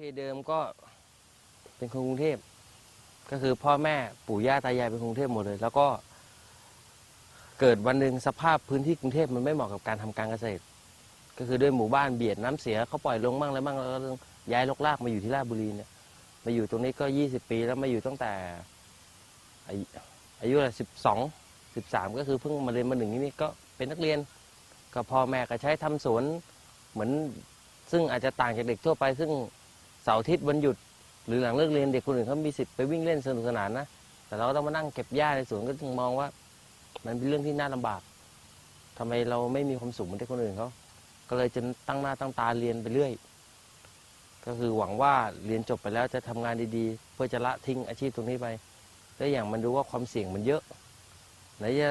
พเพเดิมก็เป็นคนกรุงเทพ ก็คือพ่อแม่ปู่ย่าตายายเป็นกรุงเทพหมดเลย แล้วก็ เกิดวันหนึ่งสภาพพื้นที่กรุงเทพมันไม่เหมาะกับการทำการเกษตร ก็คือด้วยหมู่บ้านเบียดน้ำเสียเขาปล่อยลงบ้างอะไรบ้างแล้วก็ย้ายลกลากมาอยู่ที่ราชบุรีเนี่ยมาอยู่ตรงนี้ก็ยี่สิบปีแล้วมาอยู่ตั้งแต่อายุอะไรสิบสองสิบสามก็คือเพิ่งมาเรียนมาหนึ่งนี่ก็เป็นนักเรียนก็พ่อแม่ก็ใช้ทำสวนเหมือนซึ่งอาจจะต่างจากเด็กทั่วไป ซึ่งาร์อาทิตย์วันหยุด หรือหลังเลิกเรียนเด็กคนอื่นเขามีสิทธิ์ไปวิ่งเล่นสนุกสนานนะแต่เราก็ต้องมานั่งเก็บหญ้าในสวนก็จึงมองว่า มันเป็นเรื่องที่น่าลำบากทำไมเราไม่มีความสุขเหมือนเด็กคนอื่นเขาก็เลยจะตั้งหน้าตั้งตาเรียนไปเรื่อย ก็คือหวังว่าเรียนจบไปแล้วจะทำงานดีๆ เพื่อจะละทิ้งอาชีพตรงนี้ไปแล้วอย่างมันรู้ว่าความเสี่ยงมันเยอะไหนจะ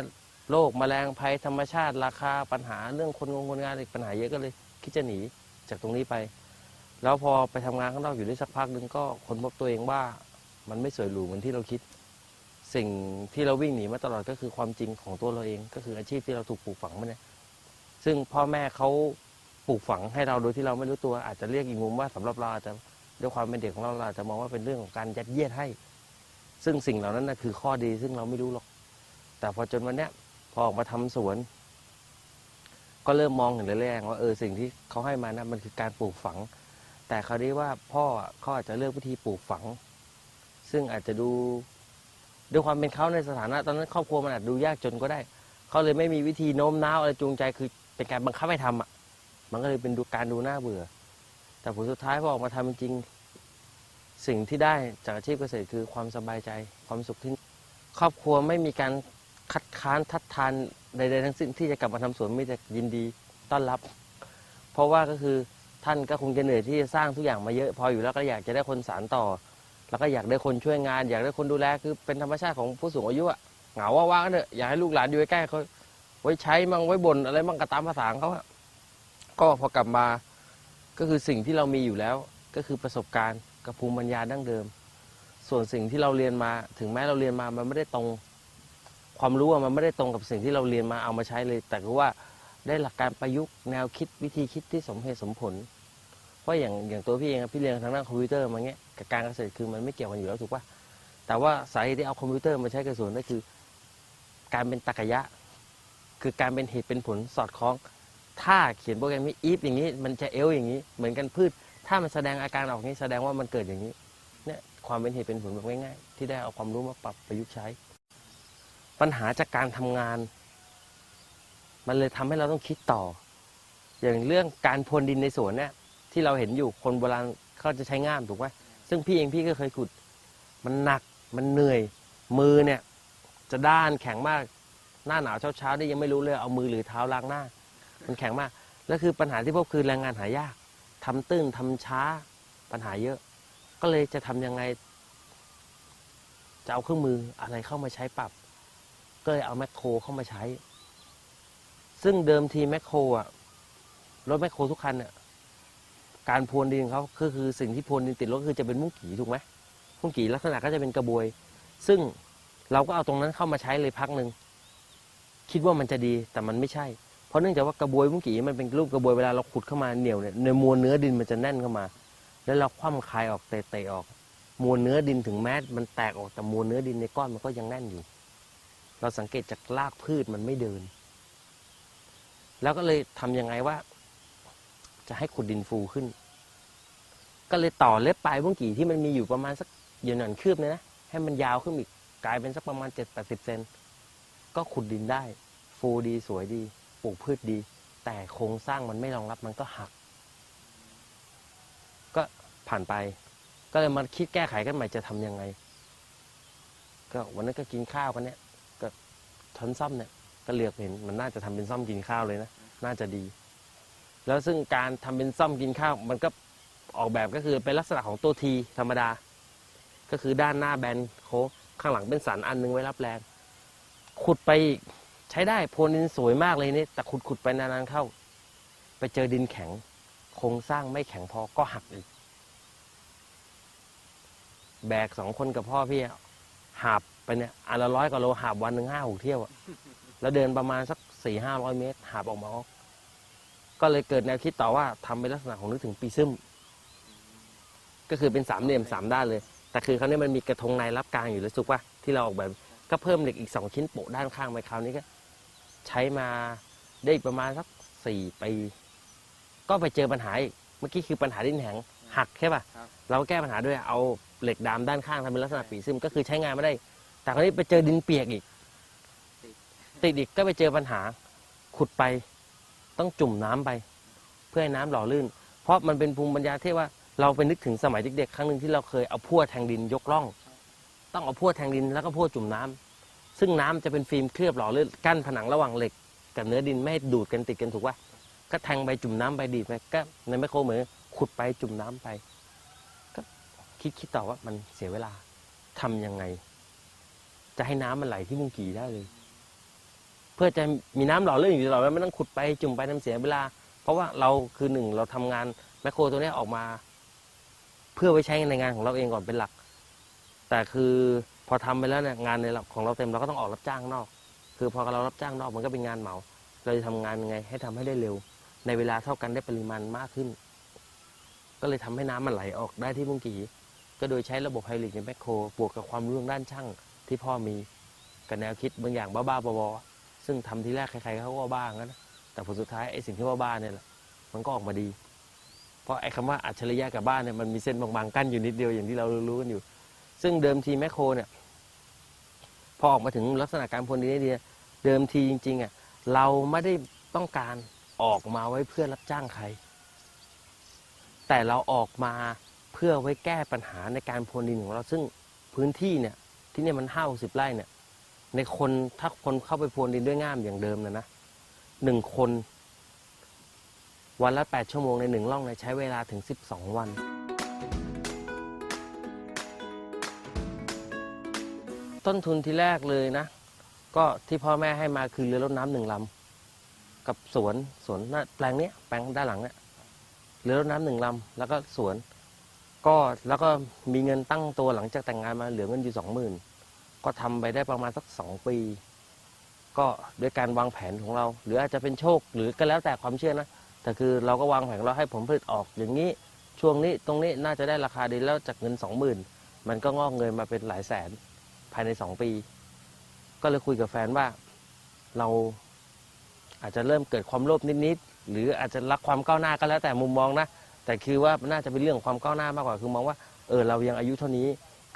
โรคแมลงภัยธรรมชาติราคาปัญหาเรื่องคนงงคนงานอีกปัญหาเยอะก็เลย คิดจะหนีจากตรงนี้ไป แล้วพอไปทำงานข้างนอกอยู่ได้สักพักหนึ่งก็ค้นพบตัวเองว่ามันไม่สวยหรูเหมือนที่เราคิด สิ่งที่เราวิ่งหนีมาตลอดก็คือความจริงของตัวเราเอง ก็คืออาชีพที่เราถูกปลูกฝังมาเนี่ยซึ่งพ่อแม่เขาปลูกฝังให้เราโดยที่เราไม่รู้ตัวอาจจะเรียกอีกมุมว่าสำหรับเราอาจจะด้วยความเป็นเด็กของเราเราจะมองว่าเป็นเรื่องของการยัดเยียดให้ ซึ่งสิ่งเหล่านั้นนะคือข้อดีซึ่งเราไม่รู้หรอก แต่พอจนวันเนี้ยพอออกมาทำสวน ก็เริ่มมองเห็นเรื่อยๆว่าเออสิ่งที่เขาให้มานะมันคือการปลูกฝัง แต่คราวนี้ว่าพ่อเขาอาจจะเลือกวิธีปลูกฝัง ซึ่งอาจจะดูด้วยความเป็นเขาในสถานะ ตอนนั้นครอบครัวมันอาจดูยากจนก็ได้ เขาเลยไม่มีวิธีโน้มน้าวอะไรจูงใจคือเป็นการบังคับให้ทำอะ มันก็เลยเป็นดูการดูน่าเบื่อ แต่ผลสุดท้ายพอออกมาทำจริง สิ่งที่ได้จากอาชีพเกษตรคือความสบายใจความสุขที่ครอบครัวไม่มีการคัดค้านทัดทานใดๆทั้งสิ้นที่จะกลับมาทำสวนไม่แต่ยินดีต้อนรับ เพราะว่าก็คือ ท่านก็คงจะเหนื่อยที่จะสร้างทุกอย่างมาเยอะ พออยู่แล้วก็อยากจะได้คนสานต่อ แล้วก็อยากได้คนช่วยงาน อยากได้คนดูแลคือเป็นธรรมชาติของผู้สูงอายุอะเหงาว่างๆเถอะอยากให้ลูกหลานอยู่ใกล้เขาไว้ใช้มั่งไว้บ่นอะไรมั่งก็ตามภาษาของเขาอะก็พอกลับมาก็คือสิ่งที่เรามีอยู่แล้ว ก็คือประสบการณ์กับภูมิปัญญาดั้งเดิม ส่วนสิ่งที่เราเรียนมา ถึงแม้เราเรียนมามันไม่ได้ตรง ความรู้อะมันไม่ได้ตรงกับสิ่งที่เราเรียนมาเอามาใช้เลย แต่คือว่า ได้หลักการประยุกต์แนวคิดวิธีคิดที่สมเหตุสมผล เพราะอย่างอย่างตัวพี่เองพี่เรียนทางด้านคอมพิวเตอร์มาเงี้ยกับการเกษตรคือมันไม่เกี่ยวกันอยู่แล้วถูกปะแต่ว่าสาเหตุที่เอาคอมพิวเตอร์มาใช้กับสวนก็คือ การเป็นตรรกยะ คือการเป็นเหตุเป็นผลสอดคล้อง ถ้าเขียนโปรแกรมนี้อีฟอย่างนี้ มันจะเอลอย่างนี้ เหมือนกันพืช ถ้ามันแสดงอาการออกนี้แสดงว่ามันเกิดอย่างนี้เนี่ยความเป็นเหตุเป็นผลแบบง่ายๆ ที่ได้เอาความรู้มาปรับประยุกต์ใช้ ปัญหาจากการทำงาน มันเลยทำให้เราต้องคิดต่อ อย่างเรื่องการพรวนดินในสวนเนี่ยที่เราเห็นอยู่คนโบราณเขาจะใช้ง่ามถูกไหมซึ่งพี่เองพี่ก็เคยขุด มันหนักมันเหนื่อย มือเนี่ยจะด้านแข็งมากหน้าหนาวเช้าเช้าๆนี่ยังไม่รู้เลยเอามือหรือเท้าล้างหน้า มันแข็งมากแล้วคือปัญหาที่พบคือแรงงานหายากทำตื้นทำช้าปัญหาเยอะ ก็เลยจะทำยังไงจะเอาเครื่องมืออะไรเข้ามาใช้ปรับ ก็เลยเอาแมคโครเข้ามาใช้ ซึ่งเดิมทีแมคโครอะรถแมคโครทุกคันเนี่ยการพรวนดินเขาก็คือสิ่งที่พรวนดินติดรถคือจะเป็นมุ้งกี่ถูกไหมมุ้งกี่ลักษณะก็จะเป็นกระบวย ซึ่งเราก็เอาตรงนั้นเข้ามาใช้เลยพักหนึ่งคิดว่ามันจะดีแต่มันไม่ใช่ เพราะเนื่องจากว่ากระบวยมุ้งกี่มันเป็นรูปกระบวยเวลาเราขุดเข้ามาเหนียวเนี่ยในมวลเนื้อดินมันจะแน่นเข้ามา แล้วเราคว่ำคายออกเตะๆออก มวลเนื้อดินถึงแม้มันแตกออกแต่มวลเนื้อดินในก้อนมันก็ยังแน่นอยู่ เราสังเกตจากรากพืชมันไม่เดิน แล้วก็เลยทำยังไงว่า จะให้ขุดดินฟูขึ้น ก็เลยต่อเล็บปลายบุ้งกี่ที่มันมีอยู่ประมาณสักเยนหนันคืบเนี่ยนะให้มันยาวขึ้นอีกกลายเป็นสักประมาณเจ็ดแปดสิบเซนก็ขุดดินได้ ฟูดีสวยดีปลูกพืชดี แต่โครงสร้างมันไม่รองรับมันก็หัก ก็ผ่านไป ก็เลยมาคิดแก้ไขกันใหม่จะทำยังไง ก็วันนั้นก็กินข้าวกันเนี่ยก็ช้อนซ่อมเนี่ย ก็เลือกเห็นมันน่าจะทำเป็นซ่อมกินข้าวเลยนะน่าจะดี แล้วซึ่งการทำเป็นซ่อมกินข้าว มันก็ออกแบบก็คือเป็นลักษณะของตัวทีธรรมดา ก็คือด้านหน้าแบนโค้งข้างหลังเป็นสันอันหนึงไว้รับแรงขุดไปใช้ได้โพรนดินสวยมากเลยนี่แต่ขุดขุดไปนานๆเข้า ไปเจอดินแข็งโครงสร้างไม่แข็งพอก็หักอีก แบกสองคนกับพ่อพี่หาบไปเนี่ยอันละร้อยกว่าโลหาบวันหนึ่งห้าหกเที่ยวอะ แล้วเดินประมาณสักสี่ห้าร้อยเมตร หาบออกมาออกก็เลยเกิดแนวคิดต่อว่าทำเป็นลักษณะของนึกถึงปีซึมก็คือเป็นสามเหลี่ยมสามด้านเลย แต่คือคราวนี้มันมีกระทงในรับกลางอยู่แล้วสุกป่ะที่เราออกแบบก็เพิ่มเหล็กอีกสองชิ้นโปะด้านข้างไปคราวนี้ก็ ใช้มาได้อีกประมาณสักสี่ปีก็ไปเจอปัญหาอีกเมื่อกี้คือปัญหาดินแข็งหักใช่ป่ะครับเราแก้ปัญหาด้วยเอาเหล็กดามด้านข้างทำเป็นลักษณะปีซึมก็คือใช้งานไม่ได้ แต่คราวนี้ไปเจอดินเปียกอีก ติดอีกก็ไปเจอปัญหาขุดไปต้องจุ่มน้ำไป เพื่อให้น้ำหล่อลื่น เพราะมันเป็นภูมิปัญญาที่ว่าเราไปนึกถึงสมัยเด็กๆครั้งหนึ่งที่เราเคยเอาพั่วแทงดินยกร่อง ต้องเอาพั่วแทงดินแล้วก็พั่วจุ่มน้ำซึ่งน้ำจะเป็นฟิล์มเคลือบหล่อลื่นกั้นผนังระหว่างเหล็ก กับเนื้อดินไม่ให้ดูดกันติดกันถูกป่ะก็แทงไปจุ่มน้ำไปดีดไปก็ในแมคโครเหมือนขุดไปจุ่มน้ำไป ก็คิดคิดต่อว่ามันเสียเวลาทำยังไง จะให้น้ำมันไหลที่มุงกีได้เลย พื่อจะมีน้ำหล่อลื่นอยู่ตลอดไม่ต้องขุดไปจุ่มไปทำเสียเวลา เพราะว่าเราคือหนึ่งเราทำงานแมคโครตัวนี้ออกมา เพื่อไว้ใช้ในงานของเราเองก่อนเป็นหลัก แต่คือพอทำไปแล้วเนี่ยงานในของเราเต็มเราก็ต้องออกรับจ้างนอก คือพอเรารับจ้างนอกมันก็เป็นงานเหมา เราจะทำงานยังไง ให้ทำให้ได้เร็ว ในเวลาเท่ากันได้ปริมาณมากขึ้น ก็เลยทำให้น้ำมันไหลออกได้ที่มุงกีก็โดยใช้ระบบไฮดริกในแมคโครบวกกับความรู้ด้านช่างที่พ่อมีกับแนวคิดบางอย่างบ้าๆบอๆ ซึ่งทำทีแรกใครๆเขาก็บ้างั้นะแต่ผลสุดท้ายไอ้สิ่งที่ว่าบ้าเนี่ยแหละมันก็ออกมาดี เพราะไอ้คำว่าอัจฉริยะกับบ้านเนี่ยมันมีเส้นบางๆกั้นอยู่นิดเดียวอย่างที่เรารู้กันอยู่ ซึ่งเดิมทีแมคโครเนี่ยพอออกมาถึงลักษณะการพรวนดินได้ดีเดิมทีจริงๆอะเราไม่ได้ต้องการออกมาไว้เพื่อรับจ้างใคร แต่เราออกมาเพื่อไว้แก้ปัญหาในการพรวนดินของเราซึ่งพื้นที่เนี่ยที่เนี่ยมันห้าสิบไร่เนี่ย ในคนถ้าคนเข้าไปพรวนดินด้วยง่ามอย่างเดิมนะนะหนึ่งคน วันละแปดชั่วโมงในหนึ่งร่องเนี่ยใช้เวลาถึงสิบสองวัน ต้นทุนที่แรกเลยนะ ก็ที่พ่อแม่ให้มาคือเรือรดน้ำหนึ่งลำกับสวนสวนน้าแปลงเนี้ยแปลงด้านหลังเนี่ยเรือรดน้ำหนึ่งลำแล้วก็สวน ก็แล้วก็มีเงินตั้งตัวหลังจากแต่งงานมาเหลือเงินอยู่สองหมื่น ก็ทำไปได้ประมาณสักสองปี ก็ด้วยการวางแผนของเรา หรืออาจจะเป็นโชค หรือก็แล้วแต่ความเชื่อนะแต่คือเราก็วางแผนเราให้ผลผลิตออกอย่างนี้ช่วงนี้ตรงนี้น่าจะได้ราคาดีแล้วจากเงินสองหมื่นมันก็งอกเงยมาเป็นหลายแสนภายในสองปี ก็เลยคุยกับแฟนว่าเราอาจจะเริ่มเกิดความโลภนิดๆหรืออาจจะรักความก้าวหน้าก็แล้วแต่มุมมองนะแต่คือว่าน่าจะเป็นเรื่องของความก้าวหน้ามากกว่าคือมองว่าเออเรายังอายุเท่านี้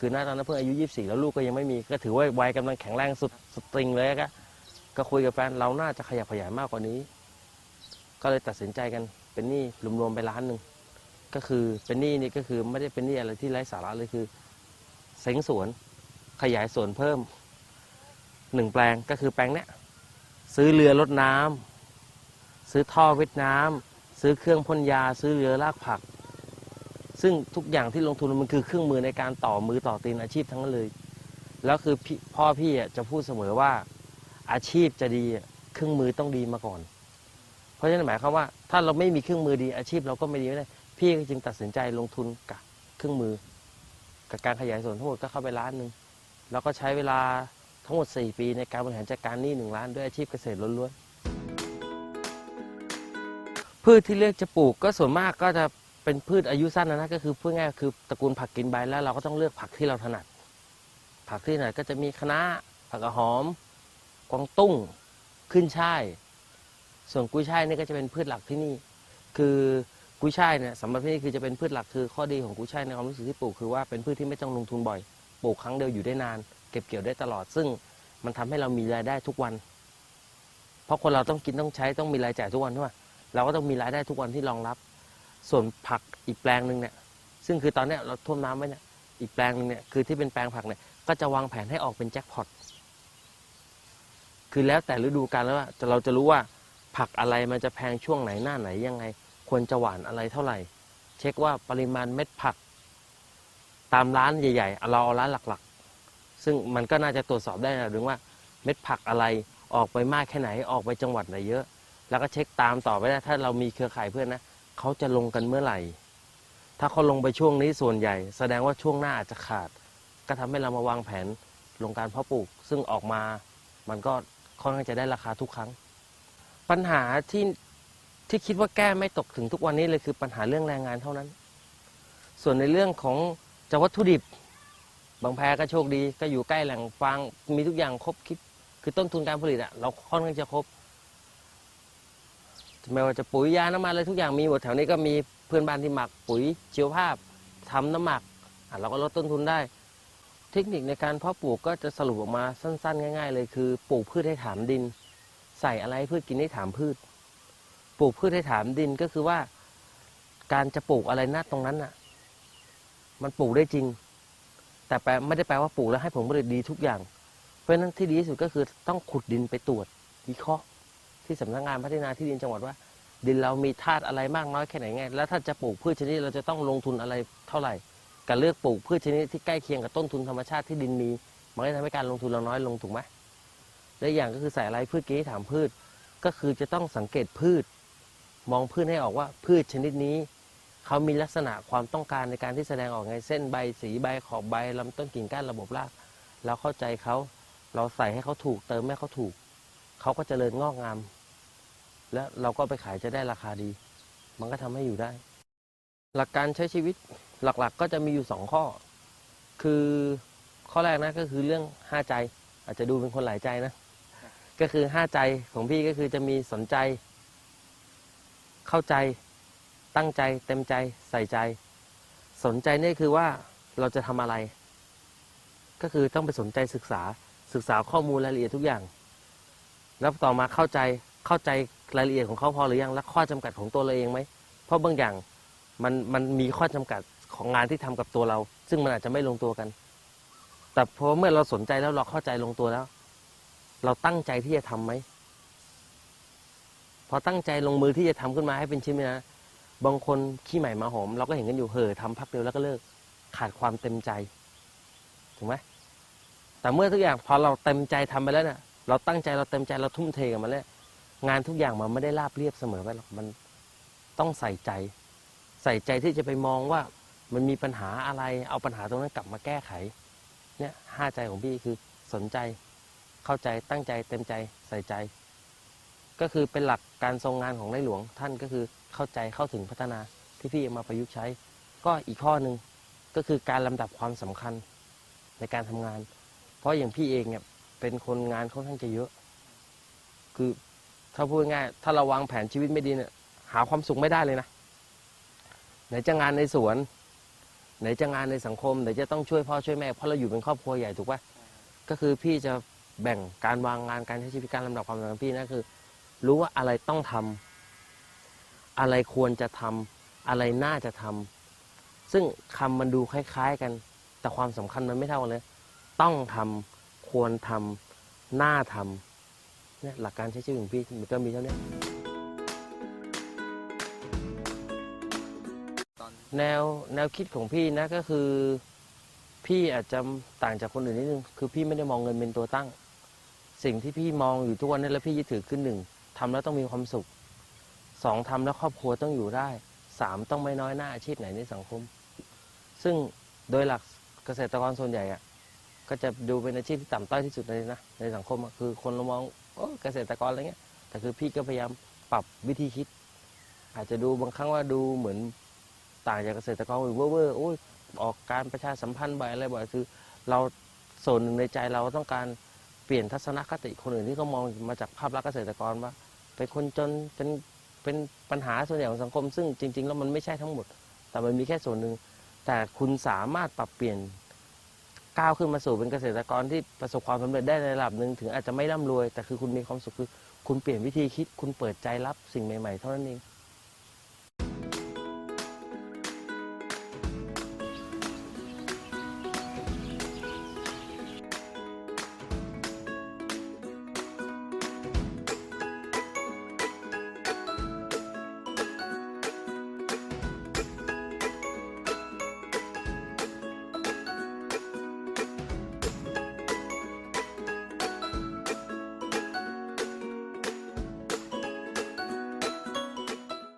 คือหน้าตอนนั้นเพิ่งอายุ 24 แล้วลูกก็ยังไม่มี ก็ถือว่าวัยกำลังแข็งแรงสุดสตริงเลยก็ก็คุยกับแฟนเราน่าจะขยับขยายมากกว่านี้ ก็เลยตัดสินใจกันเป็นหนี้รวมๆไปล้านหนึ่งก็คือเป็นหนี้นี่ก็คือไม่ได้เป็นหนี้อะไรที่ไร้สาระเลยคือเซ้งสวนขยายสวนเพิ่มหนึ่งแปลงก็คือแปลงเนี้ยซื้อเรือลดน้ำซื้อท่อเวทน้ำซื้อเครื่องพ่นยา ซื้อเรือลากผัก ซึ่งทุกอย่างที่ลงทุนมันคือเครื่องมือในการต่อมือต่อตีนอาชีพทั้งนั้นเลย แล้วคือพี่พ่อพี่อะจะพูดเสมอว่าอาชีพจะดีอะเครื่องมือต้องดีมาก่อน เพราะฉะนั้นหมายความว่าถ้าเราไม่มีเครื่องมือดีอาชีพเราก็ไม่ดีไม่ได้พี่ก็จึงตัดสินใจลงทุนกับเครื่องมือ กับการขยายส่วนทั้งหมดก็เข้าไปล้านหนึ่งแล้วก็ใช้เวลาทั้งหมด 4 ปีในการบริหารจัดการหนี้1ล้านด้วยอาชีพเกษตรล้วนๆพืชที่เลือกจะปลูกก็ส่วนมากก็จะ เป็นพืชอายุสั้นนะนะก็คือพูดง่ายคือตระกูลผักกินใบแล้วเราก็ต้องเลือกผักที่เราถนัด ผักที่ถนัดก็จะมีคะน้าผักกระหอม กวางตุ้งขึ้นช่าย ส่วนกุ้ยช่ายนี่ก็จะเป็นพืชหลักที่นี่ คือกุ้ยช่ายเนี่ยสำหรับที่นี่คือจะเป็นพืชหลักคือข้อดีของกุ้ยช่ายในความรู้สึกที่ปลูกคือว่าเป็นพืชที่ไม่ต้องลงทุนบ่อย ปลูกครั้งเดียวอยู่ได้นาน เก็บเกี่ยวได้ตลอด ซึ่งมันทำให้เรามีรายได้ทุกวัน เพราะคนเราต้องกินต้องใช้ต้องมีรายจ่ายทุกวันใช่ไหมเราก็ต้องมีรายได้ทุกวันที่รองรับ ส่วนผักอีกแปลงหนึ่งเนี่ยซึ่งคือตอนนี้เราท่วมน้ำไว้เนี่ยอีกแปลงหนึ่งเนี่ยคือที่เป็นแปลงผักเนี่ยก็จะวางแผนให้ออกเป็นแจ็คพอตคือแล้วแต่ฤดูกาลแล้วว่าจะเราจะรู้ว่าผักอะไรมันจะแพงช่วงไหนหน้าไหนยังไง ควรจะหวานอะไรเท่าไหร่ เช็คว่าปริมาณเม็ดผัก ตามร้านใหญ่ๆเราเอาร้านหลักๆ ซึ่งมันก็น่าจะตรวจสอบได้นะถึงว่าเม็ดผักอะไรออกไปมากแค่ไหนออกไปจังหวัดไหนเยอะ แล้วก็เช็คตามต่อไปได้ถ้าเรามีเครือข่ายเพื่อนนะ เขาจะลงกันเมื่อไหร่ ถ้าเขาลงไปช่วงนี้ส่วนใหญ่ แสดงว่าช่วงหน้าอาจจะขาด ก็ทำให้เรามาวางแผนลงการเพาะปลูก ซึ่งออกมา มันก็ค่อนข้างจะได้ราคาทุกครั้ง ปัญหาที่ที่คิดว่าแก้ไม่ตกถึงทุกวันนี้เลยคือปัญหาเรื่องแรงงานเท่านั้น ส่วนในเรื่องของจะวัตถุดิบบางแพก็โชคดีก็อยู่ใกล้แหล่งฟางมีทุกอย่างครบคลิปคือต้นทุนการผลิตอะเราค่อนข้างจะครบ ไม่ว่าจะปุ๋ยยาน้ำมันอะไรทุกอย่างมีหมดแถวนี้ก็มีเพื่อนบ้านที่หมักปุ๋ยชีวภาพทำน้ำหมักอะเราก็ลดต้นทุนได้ เทคนิคในการเพาะปลูกก็จะสรุปออกมาสั้นๆ ง่าย ๆ เลยคือปลูกพืชให้ถามดิน ใส่อะไรพืชกินให้ถามพืช ปลูกพืชให้ถามดินก็คือว่า การจะปลูกอะไรหน้าตรงนั้นน่ะ มันปลูกได้จริง แต่แปลไม่ได้แปลว่าปลูกแล้วให้ผลผลิตดีทุกอย่าง เพราะฉะนั้นที่ดีที่สุดก็คือต้องขุดดินไปตรวจวิเคราะห์ ที่สำนักงานพัฒนาที่ดินจังหวัดว่า ดินเรามีธาตุอะไรมากน้อยแค่ไหนไงแล้วถ้าจะปลูกพืชชนิดเราจะต้องลงทุนอะไรเท่าไหร่การเลือกปลูกพืชชนิดที่ใกล้เคียงกับต้นทุนธรรมชาติที่ดินมีมันก็จะทำให้การลงทุนเราน้อยลงถูกไหมและอีกอย่างก็คือใส่อะไรพืชกี้ถามพืช ก็คือจะต้องสังเกตพืช มองพืชให้ออกว่าพืชชนิดนี้เขามีลักษณะความต้องการในการที่แสดงออกไงเส้นใบสีใบขอบใบลำต้นกิ่งก้านระบบราก เราเข้าใจเขาเราใส่ให้เขาถูกเติมให้เขาถูก เขาก็เจริญงอกงาม แล้วเราก็ไปขายจะได้ราคาดี มันก็ทำให้อยู่ได้ หลักการใช้ชีวิตหลักๆ ก็จะมีอยู่สองข้อ คือข้อแรกนะก็คือเรื่องห้าใจ อาจจะดูเป็นคนหลายใจนะ ก็คือห้าใจของพี่ก็คือจะมีสนใจ เข้าใจตั้งใจ เต็มใจใส่ใจ สนใจนี่คือว่าเราจะทำอะไร ก็คือต้องไปสนใจศึกษาศึกษาข้อมูลรายละเอียดทุกอย่าง แล้วต่อมาเข้าใจเข้าใจรายละเอียดของเขาพอหรือยัง และข้อจำกัดของตัวเราเองไหม เพราะบางอย่างมันมันมีข้อจำกัดของงานที่ทำกับตัวเรา ซึ่งมันอาจจะไม่ลงตัวกัน แต่พอเมื่อเราสนใจแล้วเราเข้าใจลงตัวแล้ว เราตั้งใจที่จะทำไหมพอตั้งใจลงมือที่จะทำขึ้นมาให้เป็นชิ้นนะบางคนขี้ใหม่มาหอม เราก็เห็นกันอยู่เห่อทำพักเดียวแล้วก็เลิก ขาดความเต็มใจถูกไหมแต่เมื่อทุกอย่างพอเราเต็มใจทำไปแล้วเนี่ย เราตั้งใจเราเต็มใจเราทุ่มเทกับมันแล้วงานทุกอย่างมันไม่ได้ราบเรียบเสมอไปหรอกมันต้องใส่ใจ ใส่ใจที่จะไปมองว่ามันมีปัญหาอะไรเอาปัญหาตรงนั้นกลับมาแก้ไข เนี่ยห้าใจของพี่คือสนใจเข้าใจตั้งใจเต็มใจใส่ใจ ก็คือเป็นหลักการทรงงานของในหลวงท่านก็คือเข้าใจเข้าถึงพัฒนาที่พี่มาประยุกต์ใช้ ก็อีกข้อหนึ่งก็คือการลำดับความสำคัญในการทำงาน เพราะอย่างพี่เองเนี่ย เป็นคนงานค่อนข้างจะเยอะ คือถ้าพูดง่ายๆถ้าเราวางแผนชีวิตไม่ดีเนี่ย หาความสุขไม่ได้เลยนะ ไหนจะงานในสวน ไหนจะงานในสังคมไหนจะต้องช่วยพ่อช่วยแม่เพราะเราอยู่เป็นครอบครัวใหญ่ถูกปะก็คือพี่จะแบ่งการวางงานการใช้ชีวิตการลำดับความสำคัญพี่นะคือ รู้ว่าอะไรต้องทำอะไรควรจะทำอะไรน่าจะทำซึ่งคำมันดูคล้าย ๆ กัน แต่ความสำคัญมันไม่เท่ากันเลย ต้องทำ ควรทำน่าทำเนี่ยหลักการใช้ชีวิตของพี่มันก็มีเท่านี้นแนวแนวคิดของพี่นะก็คือ พี่อาจจะต่างจากคนอื่นนิดนึงคือพี่ไม่ได้มองเงินเป็นตัวตั้ง สิ่งที่พี่มองอยู่ทุกวันนี้แล้วพี่ยึดถือขึ้นหนึ่งทำแล้วต้องมีความสุขสองทำแล้วครอบครัวต้องอยู่ได้สามต้องไม่น้อยหน้าอาชีพไหนในสังคม ซึ่งโดยหลักเกษตรกรส่วนใหญ่อะ ก็จะดูเป็นอาชีพที่ต่ำต้อยที่สุดเลยนะในสังคมคือคนเรามองโอ้เกษตรกรอะไรเงี้ยแต่คือพี่ก็พยายามปรับวิธีคิด อาจจะดูบางครั้งว่าดูเหมือนต่างจากเกษตรกรหรือเว่อร์โอ้ยออกการประชาสัมพันธ์บ่อยอะไรบ่อยคือ เราส่วนหนึ่งในใจเราต้องการเปลี่ยนทัศนคติคนอื่นที่เขามองมาจากภาพลักษณ์เกษตรกรว่าเป็นคนจนเป็นเป็นปัญหาส่วนใหญ่ของสังคม ซึ่งจริง ๆ แล้วมันไม่ใช่ทั้งหมด แต่มันมีแค่ส่วนหนึ่งแต่คุณสามารถปรับเปลี่ยน ก้าวขึ้นมาสู่เป็นเกษตรกรที่ประสบความสำเร็จได้ในระดับหนึ่งถึงอาจจะไม่ร่ำรวย แต่คือคุณมีความสุขคือคุณเปลี่ยนวิธีคิด คุณเปิดใจรับสิ่งใหม่ ๆ เท่านั้นเอง